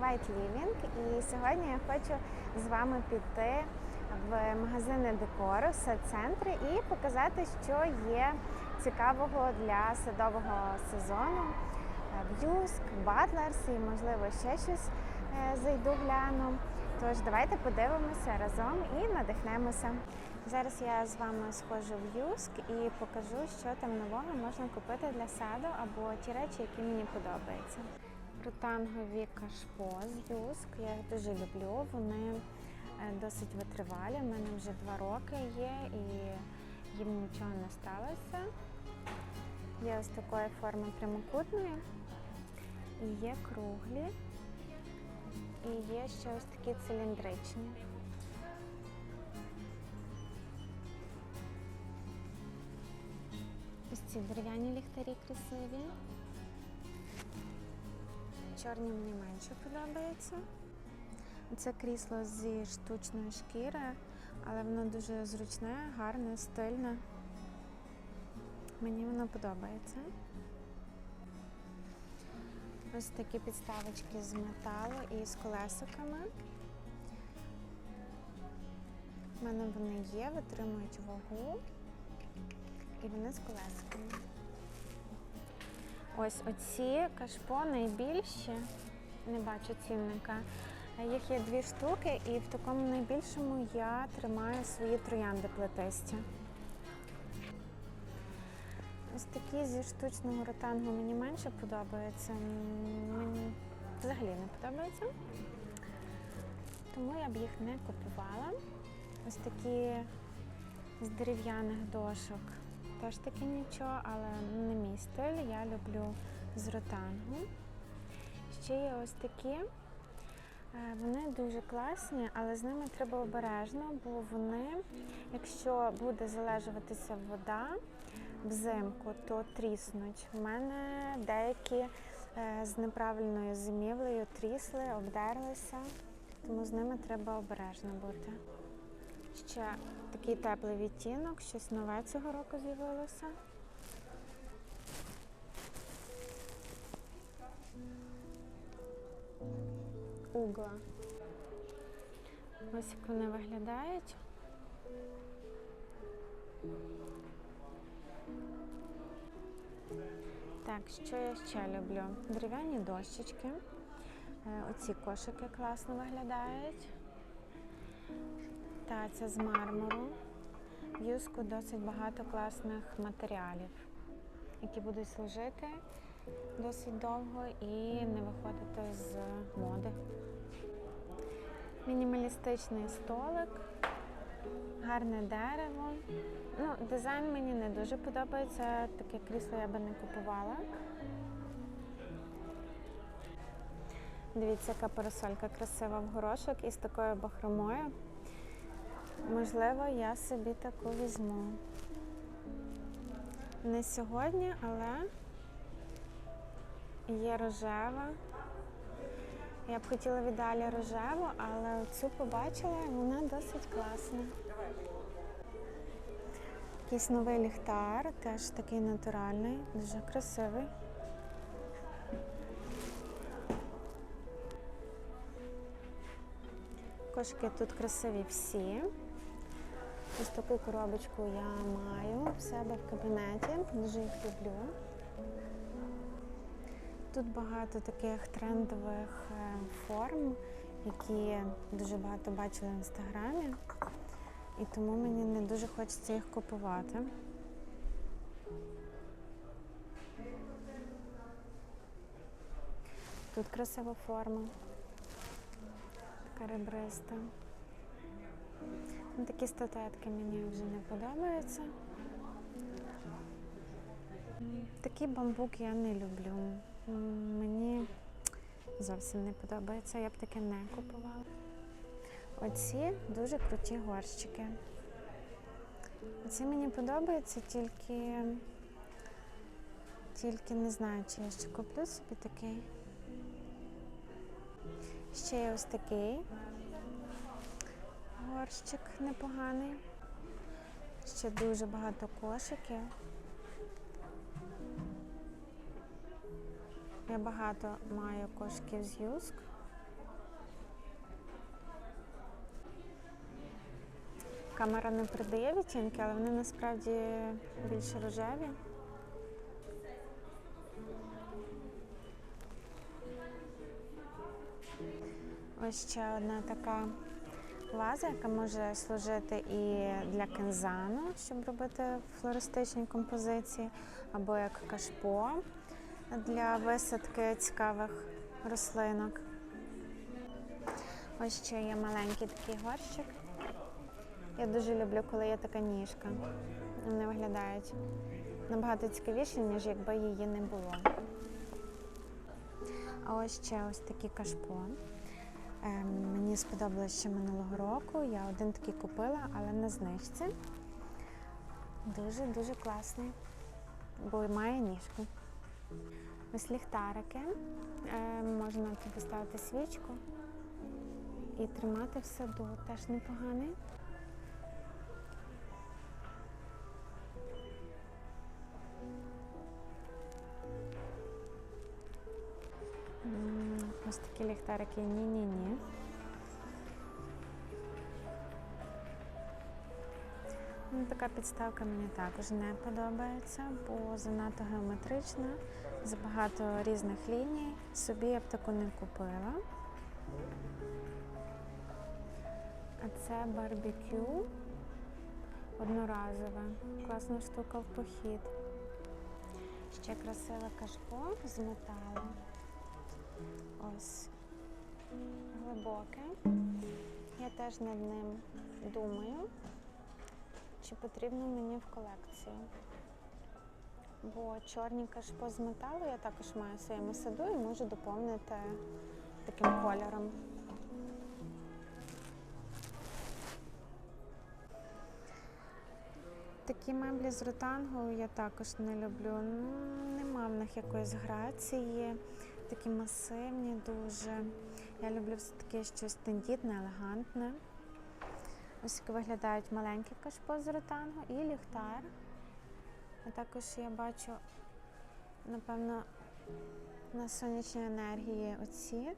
White Living і сьогодні я хочу з вами піти в магазини декору, сад-центри і показати, що є цікавого для садового сезону. Б'юск, Батлерс і, можливо, ще щось е, зайду гляну. Тож давайте подивимося разом і надихнемося. Зараз я з вами схожу в Юск і покажу, що там нового можна купити для саду або ті речі, які мені подобаються. Ротангові кашпо з Юск. Я їх дуже люблю. Вони е, досить витривалі. У мене вже два роки є і їм нічого не сталося. Є ось такої форми прямокутної, і є круглі, і є ще ось такі циліндричні. Ось ці дерев'яні ліхтарі красиві. Чорні мені менше подобаються. Це крісло зі штучної шкіри, але воно дуже зручне, гарне, стильне. Мені воно подобається. Ось такі підставочки з металу і з колесиками. У мене вони є, витримують вагу і вони з колесиками. Ось оці кашпо найбільші, не бачу цінника. Їх є дві штуки, і в такому найбільшому я тримаю свої троянди плетисті. Ось такі зі штучного ротангу мені менше подобаються. Мені взагалі не подобаються. Тому я б їх не купувала. Ось такі з дерев'яних дошок. Теж таки нічого, але не мій стиль. Я люблю з ротангу. Ще є ось такі. Е, Вони дуже класні, але з ними треба обережно, бо вони, якщо буде залежуватися вода взимку, то тріснуть. У мене деякі е, з неправильною зимівлею трісли, обдерлися, тому з ними треба обережно бути. Ще такий теплий відтінок, щось нове цього року з'явилося. Угла. Ось як вони виглядають. Так, що я ще люблю? Дерев'яні дощечки. Е, Оці кошики класно виглядають. Та це з мармуру. В юску досить багато класних матеріалів, які будуть служити досить довго і не виходити з моди. Мінімалістичний столик, гарне дерево. Ну, дизайн мені не дуже подобається, таке крісло я би не купувала. Дивіться, яка парасолька красива в горошок із такою бахромою. Можливо, я собі таку візьму. Не сьогодні, але є рожева. Я б хотіла в ідеалі рожеву, але цю побачила і вона досить класна. Якийсь новий ліхтар, теж такий натуральний, дуже красивий. Кошики тут красиві всі. Ось таку коробочку я маю в себе в кабінеті, дуже їх люблю. Тут багато таких трендових е, форм, які дуже багато бачила в інстаграмі, і тому мені не дуже хочеться їх купувати. Тут красива форма, така ребриста. Такі статуетки мені вже не подобаються. Такий бамбук я не люблю. Мені зовсім не подобається, я б таке не купувала. Оці дуже круті горщики. Оці мені подобаються, тільки, тільки не знаю, чи я ще куплю собі такий. Ще є ось такий горщик непоганий. Ще дуже багато кошиків. Я багато маю кошиків з юск. Камера не придає відтінки, але вони насправді більше рожеві. Ось ще одна така ваза, яка може служити і для кензану, щоб робити флористичні композиції, або як кашпо для висадки цікавих рослинок. Ось ще є маленький такий горщик. Я дуже люблю, коли є така ніжка. Вони виглядають набагато цікавіше, ніж якби її не було. А ось ще ось такі кашпо. Ем, мені сподобалось ще минулого року. Я один такий купила, але на знижці. Дуже-дуже класний, бо має ніжку. Ось ліхтарики. Е, можна тут поставити свічку і тримати в саду. Теж непоганий. Ось такі ліхтарики ні-ні-ні. Ну, Така підставка мені також не подобається, бо занадто геометрична, забагато різних ліній. Собі я б таку не купила. А це барбекю одноразове. Класна штука в похід. Ще красиве кашпо з металу. Ось глибоке. Я теж над ним думаю, чи потрібно мені в колекцію. Бо чорні кашпо з металу я також маю в своєму саду і можу доповнити таким кольором. Такі меблі з ротангу я також не люблю. Нема в них якоїсь грації, такі масивні дуже. Я люблю все-таки щось тендітне, елегантне. Ось як виглядають маленькі кашпо з ротангу і ліхтар. А також я бачу, напевно, на сонячній енергії оці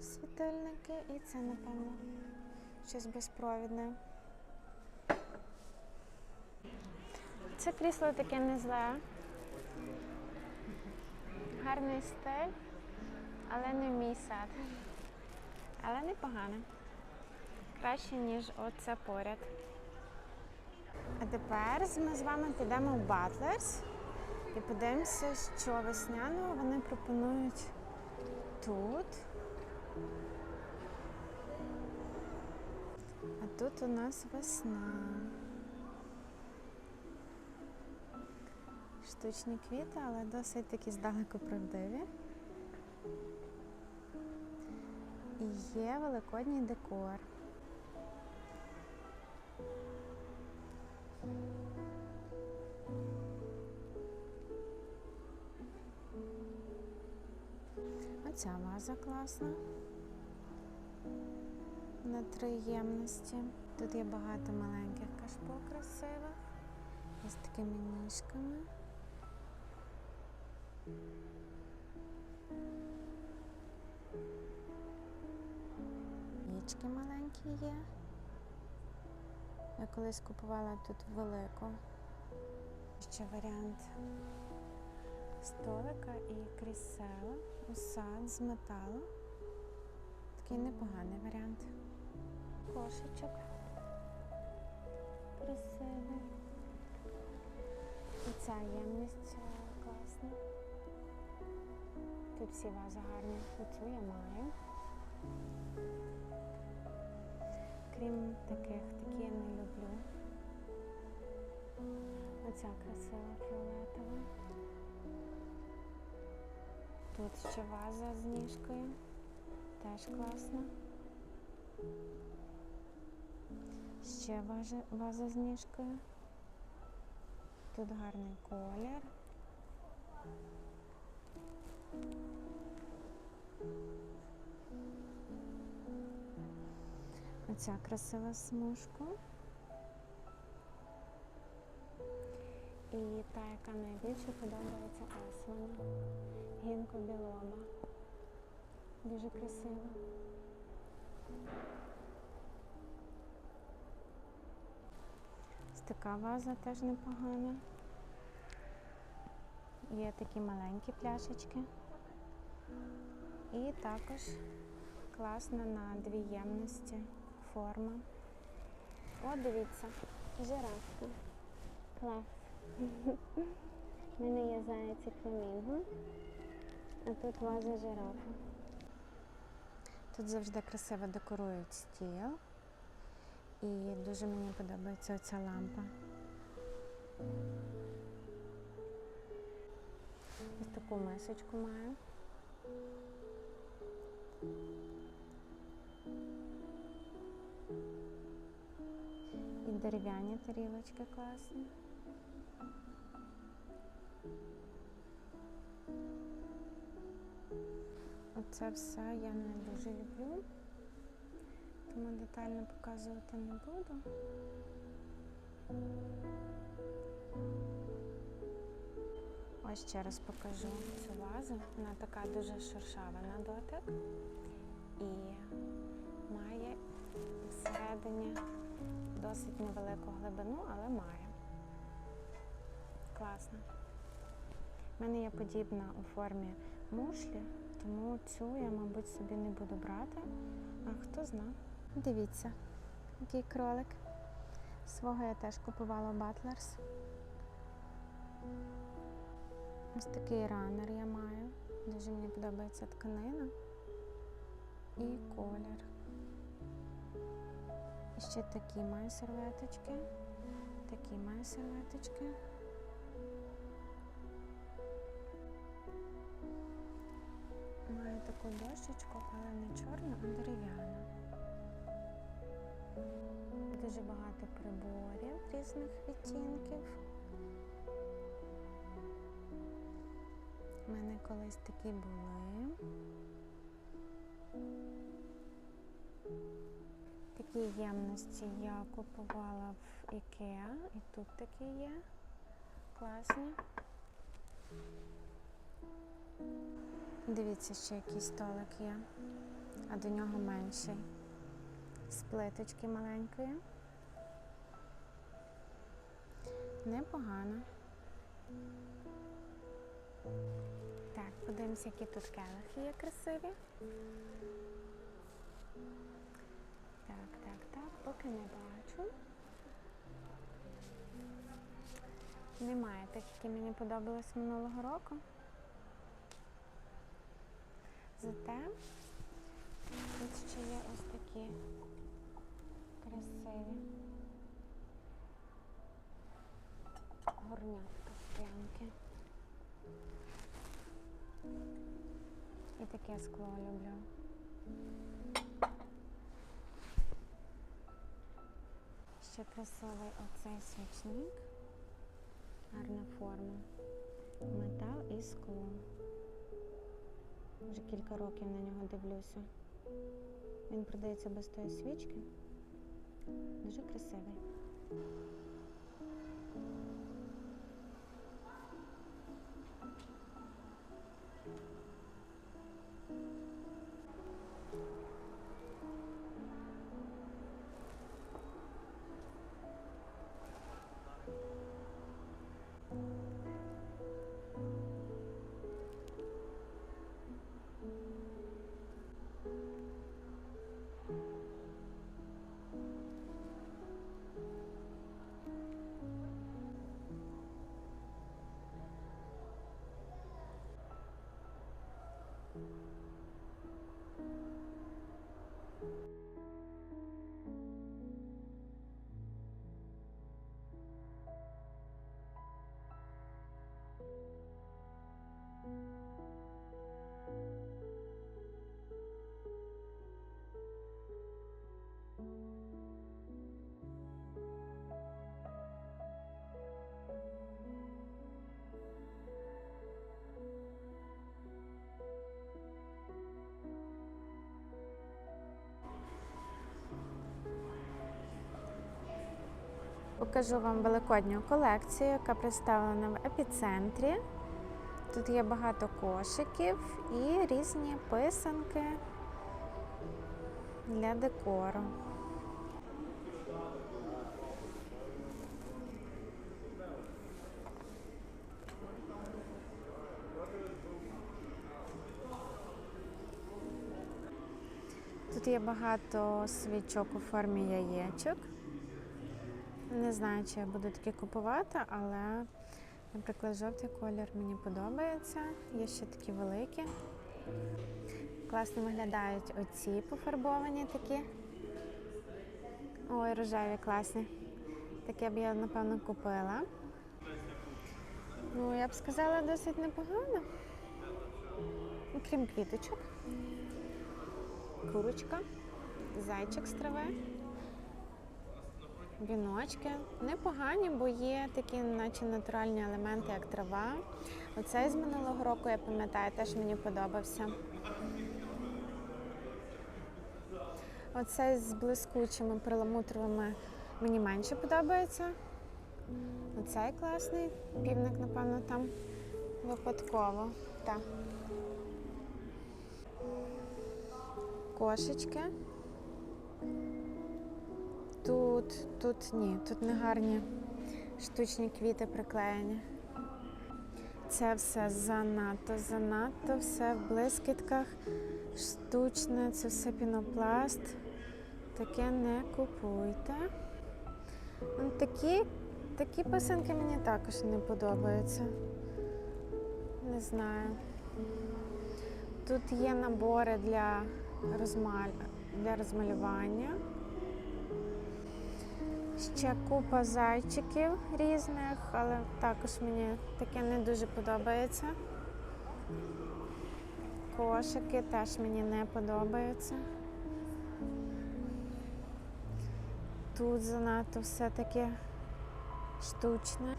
світильники, і це, напевно, щось безпровідне. Це крісло таке не зле. Гарний стиль, але не мій сад. Але непогане. Краще, ніж оце поряд. А тепер ми з вами підемо в Butlers і подивимося, що весняного вони пропонують тут. А тут у нас весна. Штучні квіти, але досить такі здалеку правдиві. І є великодній декор. Оця ваза класна. На три ємності. Тут є багато маленьких кашпо красивих. Із такими ніжками. Вічки маленькі є. Я колись купувала тут велику. Ще варіант столика і крісела, усад з металу. Такий непоганий варіант. Кошечок красивий. І ця ємність класна. Тут всі вази гарні. Оцю я маю. Крім таких, такі я не люблю. Оця красива фіолетова. Тут ще ваза з ніжкою. Теж класна. Ще ваза, ваза з ніжкою. Тут гарний колір. Оця красива смужка. І та, яка найбільше подобається, ось. Гінко білоба. Дуже красива. така ваза теж непогана. Є такі маленькі пляшечки. І також класна на дві ємності форма. О, дивіться, жирафка. Клас. У мене є заяць і фламінго, а тут ваза жирафа. Тут завжди красиво декорують стіл. І дуже мені подобається оця лампа. Ось таку мисочку маю. Дерев'яні тарілочки класні. Оце все я не дуже люблю, тому детально показувати не буду. Ось ще раз покажу цю вазу. Вона така дуже шершава на дотик і має всередині досить невелику глибину, але має. Класно. У мене є подібна у формі мушлі, тому цю я, мабуть, собі не буду брати. А хто зна. Дивіться, який кролик. Свого я теж купувала Butlers. Ось такий ранер я маю. Дуже мені подобається тканина і колір. Ще такі маю серветочки, такі маю серветочки. Маю таку дощечку, але не чорну, а дерев'яну. Дуже багато приборів різних відтінків. У мене колись такі були. Такі ємності я купувала в Ікеа і тут такі є. Класні. Дивіться, ще який столик є, а до нього менший. З плиточки маленької. Непогано. Так, подивимося, які тут келихи є красиві. Так, так, так, поки не бачу. Немає тих, які мені подобались минулого року. Зате тут ще є ось такі красиві горнятка склянки. І таке скло люблю. Ще красивий оцей свічник. Гарна форма. Метал і скло. Вже кілька років на нього дивлюся. Він продається без тої свічки. Дуже красивий. покажу вам великодню колекцію, яка представлена в епіцентрі. Тут є багато кошиків і різні писанки для декору. Тут є багато свічок у формі яєчок. Не знаю, чи я буду такі купувати, але, наприклад, жовтий колір мені подобається. Є ще такі великі. Класно виглядають оці пофарбовані такі. Ой, рожеві класні. Таке б я, напевно, купила. Ну, я б сказала, досить непогано. Крім квіточок. Курочка, зайчик з трави, віночки. Непогані, бо є такі, наче натуральні елементи, як трава. Оцей з минулого року, я пам'ятаю, теж мені подобався. Оцей з блискучими перламутровими мені менше подобається. Оцей класний. Півник, напевно, там випадково. Так. Кошечки. Тут, тут ні, тут не гарні штучні квіти приклеєні. Це все занадто, занадто, все в блискітках, штучне, це все пінопласт. Таке не купуйте. Ну, Такі, такі писанки мені також не подобаються. Не знаю. Тут є набори для, розмаль... для розмалювання. Ще купа зайчиків різних, але також мені таке не дуже подобається. Кошики теж мені не подобаються. Тут занадто все таке штучне.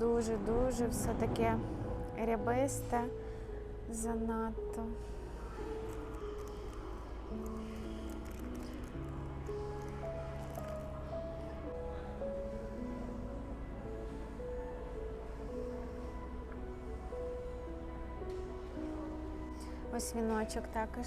Дуже-дуже все таке рябисте, занадто. Ось віночок також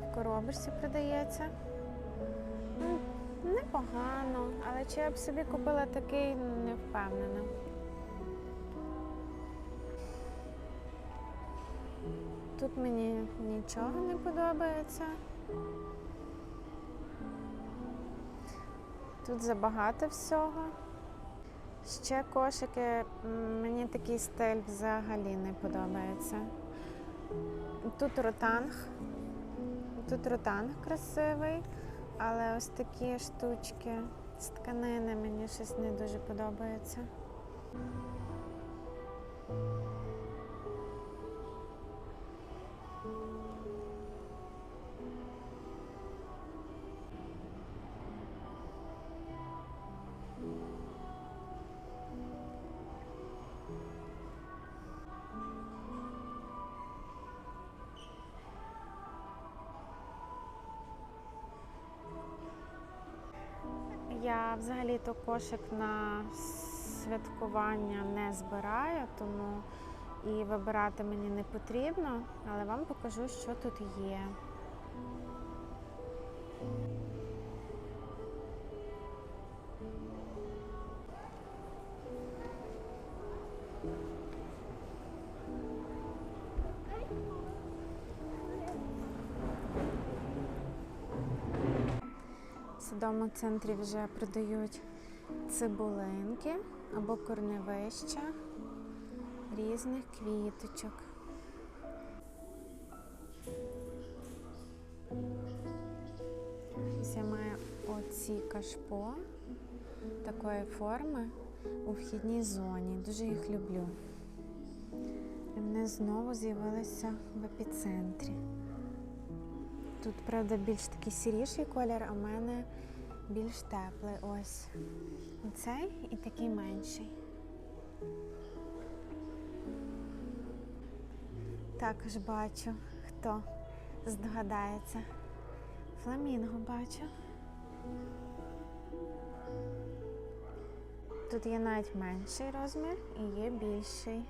в коробочці продається. Ну, Непогано, але чи я б собі купила такий, не впевнена. Тут мені нічого не подобається. Тут забагато всього. Ще кошики, мені такий стиль взагалі не подобається. Тут ротанг. Тут ротанг красивий, але ось такі штучки з тканини мені щось не дуже подобається. Взагалі-то кошик на святкування не збираю, тому і вибирати мені не потрібно, але вам покажу, що тут є. В садовому центрі вже продають цибулинки або корневища різних квіточок. Я маю оці кашпо такої форми у вхідній зоні. Дуже їх люблю. І вони знову з'явилися в епіцентрі. Тут, правда, більш такий сіріший колір, а в мене більш теплий. Ось. Оцей і такий менший. Також бачу, хто здогадається. Фламінго бачу. Тут є навіть менший розмір і є більший.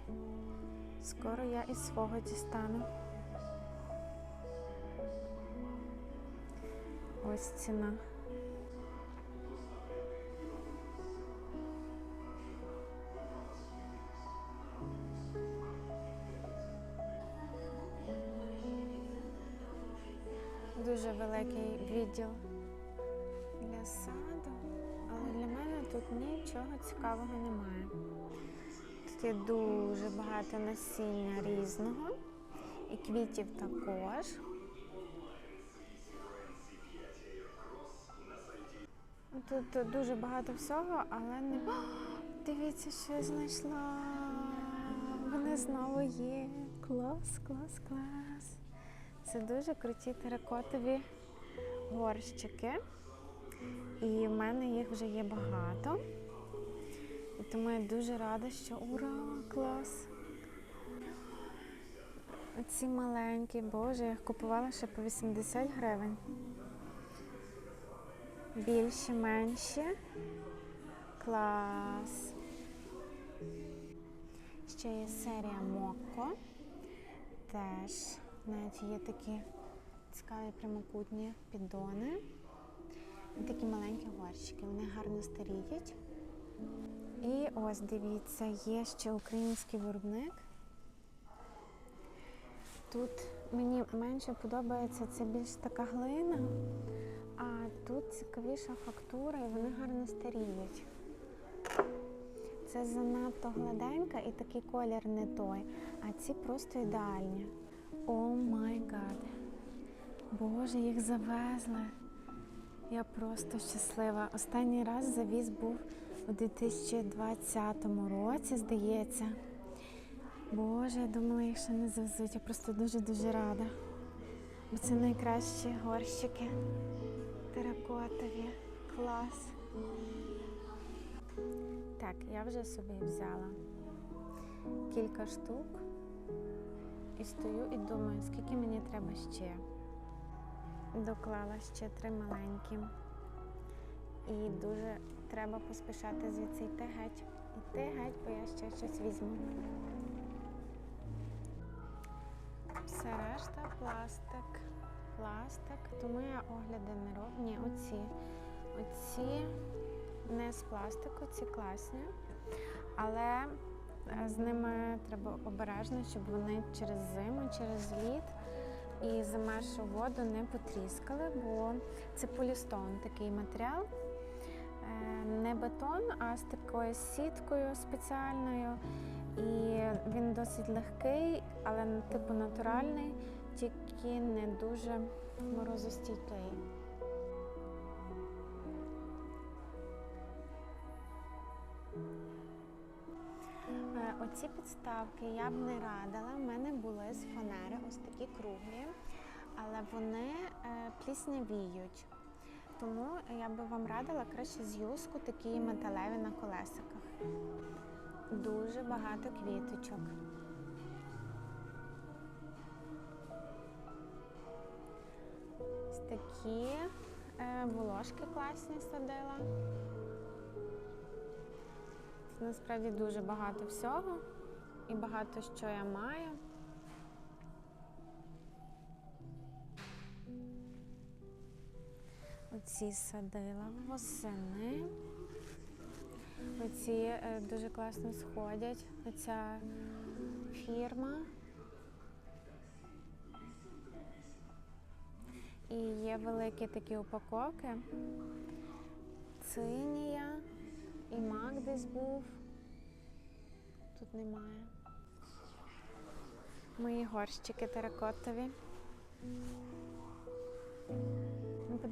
Скоро я із свого дістану. Ось ціна. дуже великий відділ для саду, але для мене тут нічого цікавого немає. Тут є дуже багато насіння різного і квітів також. Тут дуже багато всього, але не О, дивіться, що я знайшла. Вони знову є. Клас, клас, клас. Це дуже круті теракотові горщики. І в мене їх вже є багато. І тому я дуже рада, що ура, клас! Оці маленькі, боже, я їх купувала ще по 80 гривень. Більші, менші. Клас. Ще є серія Моко. Теж навіть є такі цікаві прямокутні піддони. І такі маленькі горщики. Вони гарно старіють. І ось дивіться, є ще український виробник. Тут мені менше подобається це більш така глина, а тут цікавіша фактура і вони гарно старіють. Це занадто гладенька і такий колір не той, а ці просто ідеальні. О май гад. Боже, їх завезли. Я просто щаслива. Останній раз завіз був у 2020 році, здається. Боже, я думала, їх ще не завезуть. Я просто дуже-дуже рада. Бо це найкращі горщики. Теракотові. Клас. Так, я вже собі взяла кілька штук і стою і думаю, скільки мені треба ще. Доклала ще три маленькі. І дуже треба поспішати звідси йти геть. Йти геть, бо я ще щось візьму. Все решта пластик. Пластик, тому я огляди не роблю. Ні, оці. Оці не з пластику, ці класні. Але е, з ними треба обережно, щоб вони через зиму, через літ і замершу воду не потріскали, бо це полістон такий матеріал. Е, Не бетон, а з такою сіткою спеціальною. І він досить легкий, але типу натуральний, тільки не дуже морозостійкий. Е, Оці підставки я б не радила. У мене були з фанери ось такі круглі, але вони е, пліснявіють. Тому я би вам радила краще з такі металеві на колесиках. Дуже багато квіточок. Такі е, волошки класні садила. Це насправді дуже багато всього і багато що я маю. Оці садила восени. Оці е, дуже класно сходять. Оця фірма. І є великі такі упаковки. Цинія і мак десь був. Тут немає. Мої горщики теракотові.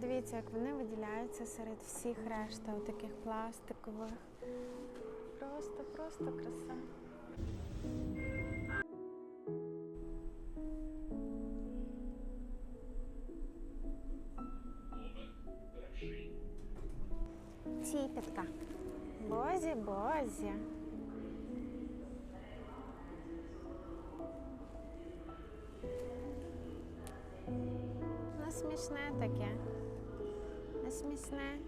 Подивіться, як вони виділяються серед всіх решта таких пластикових. Просто, просто краса. Ціпітка. Бозі, бозі. Ну, смішне таке. Не смішне.